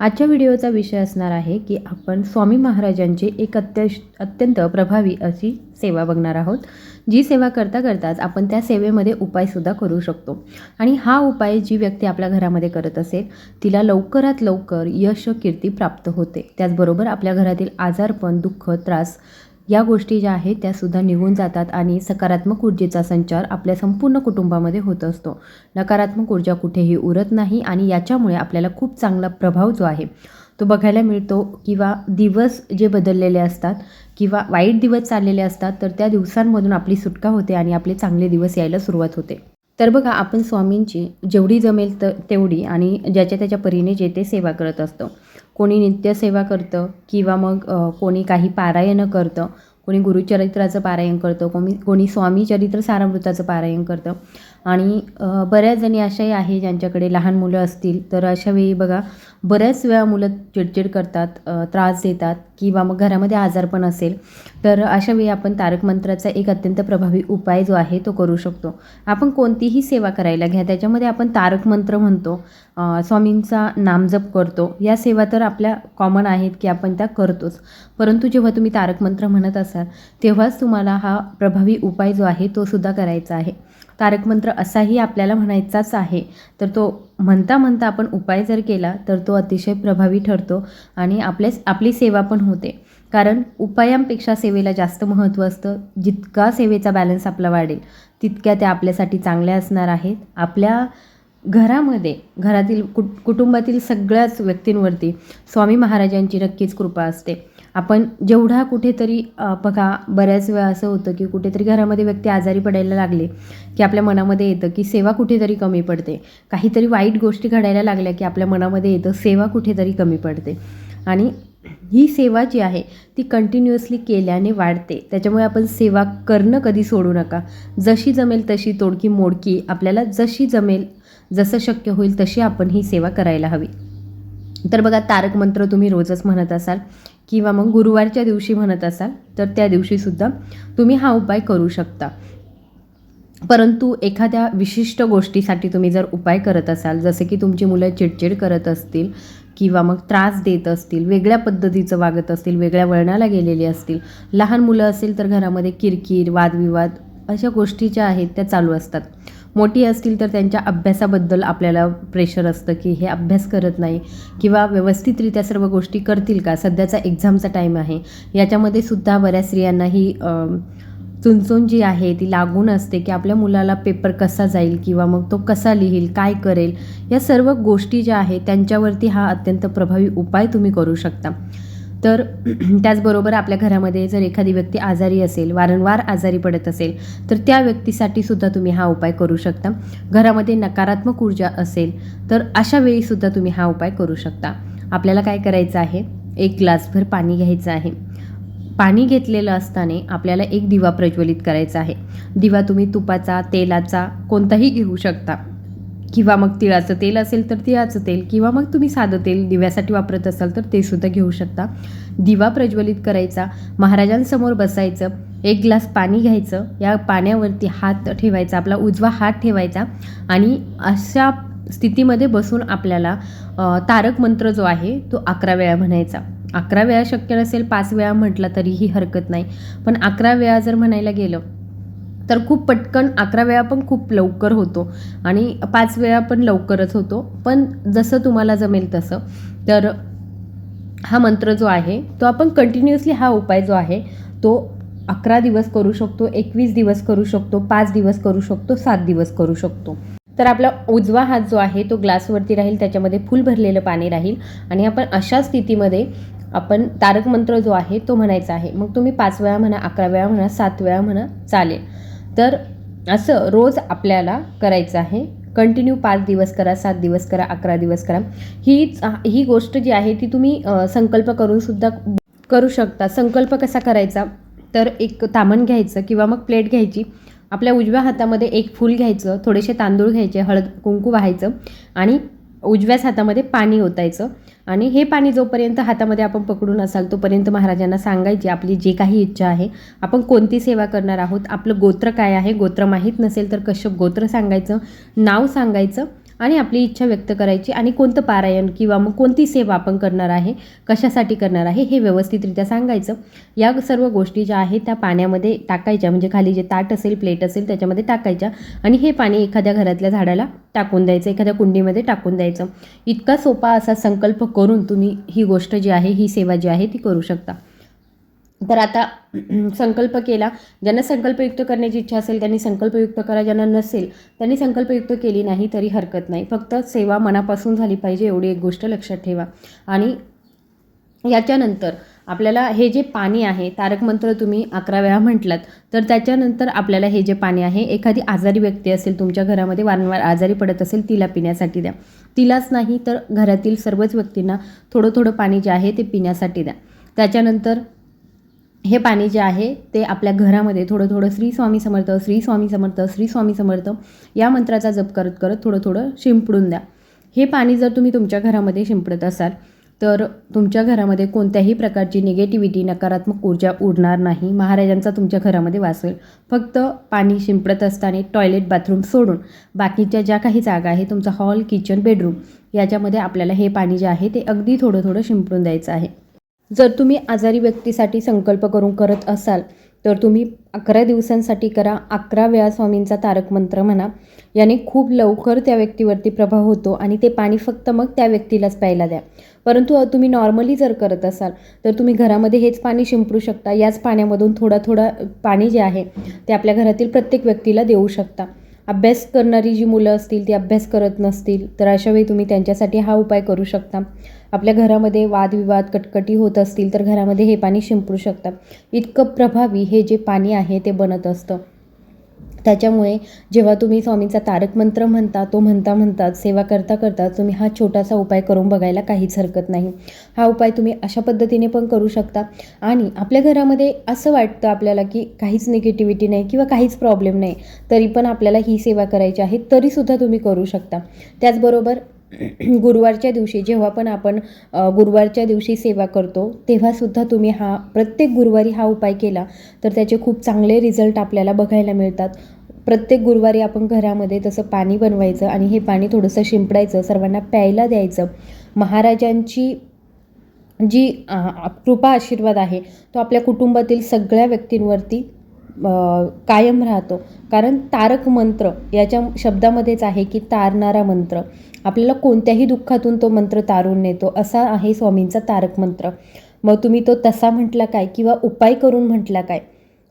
आजच्या व्हिडिओचा विषय असणार आहे की आपण स्वामी महाराजांची एक अत्य अत्यंत प्रभावी अशी सेवा बघणार आहोत. जी सेवा करता करताच आपण त्या सेवेमध्ये उपायसुद्धा करू शकतो. आणि हा उपाय जी व्यक्ती आपल्या घरामध्ये करत असेल तिला लवकरात लवकर यश कीर्ती प्राप्त होते. त्याचबरोबर आपल्या घरातील आजारपण दुःख त्रास या गोष्टी ज्या आहेत त्यासुद्धा निघून जातात आणि सकारात्मक ऊर्जेचा संचार आपल्या संपूर्ण कुटुंबामध्ये होत असतो. नकारात्मक ऊर्जा कुठेही उरत नाही आणि याच्यामुळे आपल्याला खूप चांगला प्रभाव जो आहे तो बघायला मिळतो किंवा दिवस जे बदललेले असतात किंवा वाईट दिवस चाललेले असतात तर त्या दिवसांमधून आपली सुटका होते आणि आपले चांगले दिवस यायला सुरुवात होते. तर बघा आपण स्वामींची जेवढी जमेल तर तेवढी आणि ज्याच्या त्याच्या परीने जे ते सेवा करत असतो. कोणी नित्यसेवा करतं किंवा मग कोणी काही पारायणं करतं कोणी गुरुचरित्राचं पारायण करतं कोणी कोणी स्वामी चरित्र सारामृताचं पारायण करतं आणि बऱ्याच जणी अशाही आहे ज्यांच्याकडे लहान मुलं असतील. तर अशा वेळी बघा बऱ्याच वेळा मुलं चिडचिड करतात त्रास देतात किंवा मग घरामध्ये आजारपण असेल. तर अशा वेळी आपण तारक मंत्राचा एक अत्यंत प्रभावी उपाय जो आहे तो करू शकतो. आपण कोणतीही सेवा करायला घ्या. त्याच्यामध्ये आपण तारक मंत्र म्हणतो स्वामींचा नामजप करतो. या सेवा तर आपल्या कॉमन आहेत की आपण त्या करतोच. परंतु जेव्हा तुम्ही तारक मंत्र म्हणत असाल तेव्हाच तुम्हाला हा प्रभावी उपाय जो आहे तो सुद्धा करायचा आहे. तारक मंत्र असाही आपल्याला म्हणायचाच आहे. तर तो म्हणता म्हणता आपण उपाय जर केला तर तो अतिशय प्रभावी ठरतो आणि आपले आपली सेवा पण होते. कारण उपायांपेक्षा सेवेला जास्त महत्त्व असतं. जितका सेवेचा बॅलन्स आपला वाढेल तितक्या त्या आपल्यासाठी चांगल्या असणार आहेत. आपल्या घरामध्ये घरातील कुट कुटुंबातील सगळ्याच व्यक्तींवरती स्वामी महाराजांची नक्कीच कृपा असते. आपण जेवढा कुठेतरी बघा बऱ्याच वेळा असं होतं की कुठेतरी घरामध्ये व्यक्ती आजारी पडायला लागले की आपल्या मनामध्ये येतं की सेवा कुठेतरी कमी पडते. काहीतरी वाईट गोष्टी घडायला लागल्या की आपल्या मनामध्ये येतं सेवा कुठेतरी कमी पडते. आणि ही सेवा जी आहे ती कंटिन्युअसली केल्याने वाढते. त्याच्यामुळे आपण सेवा करणं कधी सोडू नका. जशी जमेल तशी तोडकी मोडकी आपल्याला जशी जमेल जसं शक्य होईल तशी आपण ही सेवा करायला हवी. तर बघा तारक मंत्र तुम्ही रोजच म्हणत असाल किंवा मग गुरुवारच्या दिवशी म्हणत असाल तर त्या दिवशीसुद्धा तुम्ही हा उपाय करू शकता. परंतु एखाद्या विशिष्ट गोष्टीसाठी तुम्ही जर उपाय करत असाल जसे की तुमची मुलं चिडचिड करत असतील किंवा मग त्रास देत असतील वेगळ्या पद्धतीचं वागत असतील वेगळ्या वळणाला गेलेली असतील लहान मुलं असेल तर घरामध्ये किरकिर वादविवाद अशा गोष्टी ज्या आहेत त्या चालू असतात. मोठी असतील तर त्यांच्या अभ्यासाबद्दल आपल्याला प्रेशर असतं की हे अभ्यास करत नाही किंवा व्यवस्थितरित्या सर्व गोष्टी करतील का? सध्याचा एक्झामचा टाईम आहे. याच्यामध्ये सुद्धा बऱ्याच स्त्रियांना ही अम, जी आहे ती लागून असते की आपल्या मुलाला पेपर कसा जाईल किंवा मग तो कसा लिहील काय करेल या सर्व गोष्टी ज्या आहेत त्यांच्यावरती हा अत्यंत प्रभावी उपाय तुम्ही करू शकता. तर त्याचबरोबर आपल्या घरामध्ये जर एखादी व्यक्ती आजारी असेल वारंवार आजारी पडत असेल तर त्या व्यक्तीसाठी सुद्धा तुम्ही हा उपाय करू शकता. घरामध्ये नकारात्मक ऊर्जा असेल तर अशा वेळीसुद्धा तुम्ही हा उपाय करू शकता. आपल्याला काय करायचं आहे? एक ग्लासभर पाणी घ्यायचं आहे. पाणी घेतलेलं असताना आपल्याला एक दिवा प्रज्वलित करायचा आहे. दिवा तुम्ही तुपाचा तेलाचा कोणताही घेऊ शकता. किंवा मग तिळाचं तेल असेल तर तिळाचं तेल किंवा मग तुम्ही साधं तेल दिव्यासाठी वापरत असाल तर ते सुद्धा घेऊ शकता. दिवा प्रज्वलित करायचा महाराजांसमोर बसायचं एक ग्लास पाणी घ्यायचं या पाण्यावरती हात ठेवायचा आपला उजवा हात ठेवायचा आणि अशा स्थितीमध्ये बसून आपल्याला तारक मंत्र जो आहे तो अकरा वेळा म्हणायचा. अकरा वेळा शक्य नसेल पाच वेळा म्हटला तरीही हरकत नाही. पण अकरा वेळा जर म्हणायला गेलं तर खूप पटकन अकरा वेळा पण खूप लवकर होतो. आणि पाच वेळा पण लवकरच होतो. पण जसं तुम्हाला जमेल तसं. तर हा मंत्र जो आहे तो आपण कंटिन्युअसली हा उपाय जो आहे तो अकरा दिवस करू शकतो एकवीस दिवस करू शकतो पाच दिवस करू शकतो सात दिवस करू शकतो. तर आपला उजवा हात जो आहे तो ग्लासवरती राहील त्याच्यामध्ये फुल भरलेलं पाणी राहील आणि आपण अशा स्थितीमध्ये आपण तारक मंत्र जो आहे तो म्हणायचा आहे. मग तुम्ही पाच वेळा म्हणा अकरा वेळा म्हणा सात वेळा म्हणा चालेल. तर असं रोज आपल्याला करायचं आहे. कंटिन्यू पाच दिवस करा सात दिवस करा अकरा दिवस करा. ही ही गोष्ट जी आहे ती तुम्ही संकल्प करून सुद्धा करू शकता. संकल्प कसा करायचा? तर एक तामण घ्यायचं किंवा मग प्लेट घ्यायची. आपल्या उजव्या हातामध्ये एक फूल घ्यायचं थोडेसे तांदूळ घ्यायचे हळद कुंकू व्हायचं आणि उजव्याच हातामध्ये पाणी ओतायचं. आणि हे पाणी जोपर्यंत हातामध्ये आपण पकडून असाल तोपर्यंत महाराजांना सांगायची आपली जी काही इच्छा आहे आपण कोणती सेवा करणार आहोत आपलं गोत्र काय आहे गोत्र माहीत नसेल तर कश्यप गोत्र सांगायचं नाव सांगायचं आणि आपली इच्छा व्यक्त करायची आणि कोणतं पारायण किंवा मग कोणती सेवा आपण करणार आहे कशासाठी करणार आहे हे व्यवस्थितरित्या सांगायचं. या सर्व गोष्टी ज्या आहेत त्या पाण्यामध्ये टाकायच्या. म्हणजे खाली जे ताट असेल प्लेट असेल त्याच्यामध्ये टाकायच्या. आणि हे पाणी एखाद्या घरातल्या झाडाला टाकून द्यायचं एखाद्या कुंडीमध्ये टाकून द्यायचं. इतका सोपा असा संकल्प करून तुम्ही ही गोष्ट जी आहे ही सेवा जी आहे ती करू शकता. तर आता संकल्प केला. ज्यांना संकल्पयुक्त करण्याची इच्छा असेल त्यांनी संकल्पयुक्त करा. ज्यांना नसेल त्यांनी संकल्पयुक्त केली नाही तरी हरकत नाही. फक्त सेवा मनापासून झाली पाहिजे एवढी एक गोष्ट लक्षात ठेवा. आणि याच्यानंतर आपल्याला हे जे पाणी आहे तारक मंत्र तुम्ही अकरा वेळा म्हटलात तर त्याच्यानंतर आपल्याला हे जे पाणी आहे एखादी आजारी व्यक्ती असेल तुमच्या घरामध्ये वारंवार आजारी पडत असेल तिला पिण्यासाठी द्या. तिलाच नाही तर घरातील सर्वच व्यक्तींना थोडं थोडं पाणी जे आहे ते पिण्यासाठी द्या. त्याच्यानंतर हे पाणी जे आहे ते आपल्या घरामध्ये थोडं थोडं श्री स्वामी समर्थ श्री स्वामी समर्थ श्री स्वामी समर्थ या मंत्राचा जप करत करत थोडं थोडं शिंपडून द्या. हे पाणी जर तुम्ही तुमच्या घरामध्ये शिंपडत असाल तर तुमच्या घरामध्ये कोणत्याही प्रकारची निगेटिव्हिटी नकारात्मक ऊर्जा उडणार नाही. महाराजांचा तुमच्या घरामध्ये वास होईल. फक्त पाणी शिंपडत असताना टॉयलेट बाथरूम सोडून बाकीच्या ज्या काही जागा आहे तुमचा हॉल किचन बेडरूम याच्यामध्ये आपल्याला हे पाणी जे आहे ते अगदी थोडं थोडं शिंपडून द्यायचं आहे. जर तुम्ही आजारी व्यक्तीसाठी संकल्प करून करत असाल तर तुम्ही अकरा दिवसांसाठी करा. अकरा वेळा स्वामींचा तारक मंत्र म्हणा. याने खूप लवकर त्या व्यक्तीवरती प्रभाव होतो आणि ते पाणी फक्त मग त्या व्यक्तीलाच प्यायला द्या. परंतु तुम्ही नॉर्मली जर करत असाल तर तुम्ही घरामध्ये हेच पाणी शिंपडू शकता. याच पाण्यामधून थोडा थोडा पाणी जे आहे ते आपल्या घरातील प्रत्येक व्यक्तीला देऊ शकता. अभ्यास करणारी जी मुलं असतील ती अभ्यास करत नसतील तर अशावेळी तुम्ही त्यांच्यासाठी हा उपाय करू शकता. आपल्या घरामध्ये वादविवाद कटकटी होत असतील तर घरामध्ये हे पाणी शिंपडू शकता. इतकं प्रभावी हे जे पाणी आहे ते बनत असतं. त्याच्यामुळे जेव्हा तुम्ही स्वामींचा तारक मंत्र म्हणता तो म्हणता म्हणतात सेवा करता करता तुम्ही हा छोटासा उपाय करून बघायला काहीच हरकत नाही. हा उपाय तुम्ही अशा पद्धतीने पण करू शकता. आणि आपल्या घरामध्ये असं वाटतं आपल्याला की काहीच निगेटिव्हिटी नाही किंवा काहीच प्रॉब्लेम नाही तरी पण आपल्याला ही सेवा करायची आहे तरीसुद्धा तुम्ही करू शकता. त्याचबरोबर गुरुवारच्या दिवशी जेव्हा पण आपण गुरुवारच्या दिवशी सेवा करतो तेव्हासुद्धा तुम्ही हा प्रत्येक गुरुवारी हा उपाय केला तर त्याचे खूप चांगले रिझल्ट आपल्याला बघायला मिळतात. प्रत्येक गुरुवारी आपण घरामध्ये तसं पाणी बनवायचं आणि हे पाणी थोडंसं शिंपडायचं सर्वांना प्यायला द्यायचं. महाराजांची जी कृपा आशीर्वाद आहे तो आपल्या कुटुंबातील सगळ्या व्यक्तींवरती कायम राहतो. कारण तारक मंत्र याच्या शब्दामध्येच आहे की तारणारा मंत्र. आपल्याला कोणत्याही दुःखातून तो मंत्र तारून नेतो असा आहे स्वामींचा तारक मंत्र. मग तुम्ही तो तसा म्हटला काय किंवा उपाय करून म्हटला काय?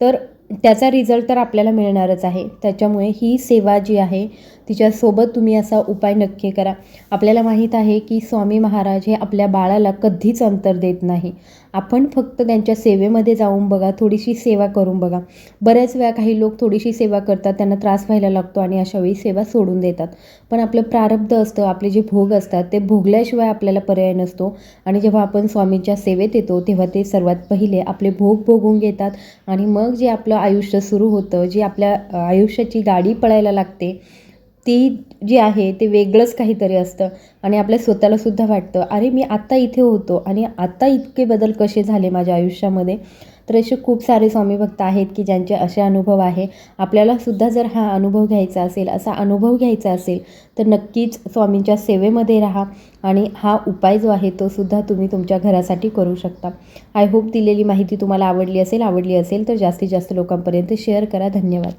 तर त्याचा रिझल्ट तर आपल्याला मिळणारच आहे. त्याच्यामुळे ही सेवा जी आहे तिच्यासोबत तुम्ही असा उपाय नक्की करा. आपल्याला माहीत आहे की स्वामी महाराज हे आपल्या बाळाला कधीच अंतर देत नाही. आपण फक्त त्यांच्या सेवेमध्ये जाऊन बघा थोडीशी सेवा करून बघा. बऱ्याच वेळा काही लोक थोडीशी सेवा करतात त्यांना त्रास व्हायला लागतो आणि अशावेळी सेवा सोडून देतात. पण आपलं प्रारब्ध असतं आपले जे भोग असतात ते भोगल्याशिवाय आपल्याला पर्याय नसतो. आणि जेव्हा आपण स्वामींच्या सेवेत येतो तेव्हा ते सर्वात पहिले आपले भोग भोगून घेतात. आणि मग जे आपलं आपलं आयुष्य सुरू होतं जी आपल्या आयुष्याची गाडी पळायला लागते ती जी आहे ते वेगळंच काहीतरी असतं आणि आपल्या स्वतःला सुद्धा वाटतं अरे मी आत्ता इथे होतो आणि आत्ता इतके बदल कसे झाले माझ्या आयुष्यामध्ये? तर असे खूप सारे स्वामी भक्त आहेत की ज्यांचे असे अनुभव आहे. आपल्याला सुद्धा जर हा अनुभव घ्यायचा असेल असा अनुभव घ्यायचा असेल तर नक्कीच स्वामींच्या सेवेमध्ये राहा आणि हा उपाय जो आहे तो सुद्धा तुम्ही तुमच्या घरासाठी करू शकता. आय होप दिलेली माहिती तुम्हाला आवडली असेल आवडली असेल तर जास्तीत जास्त लोकांपर्यंत शेअर करा. धन्यवाद.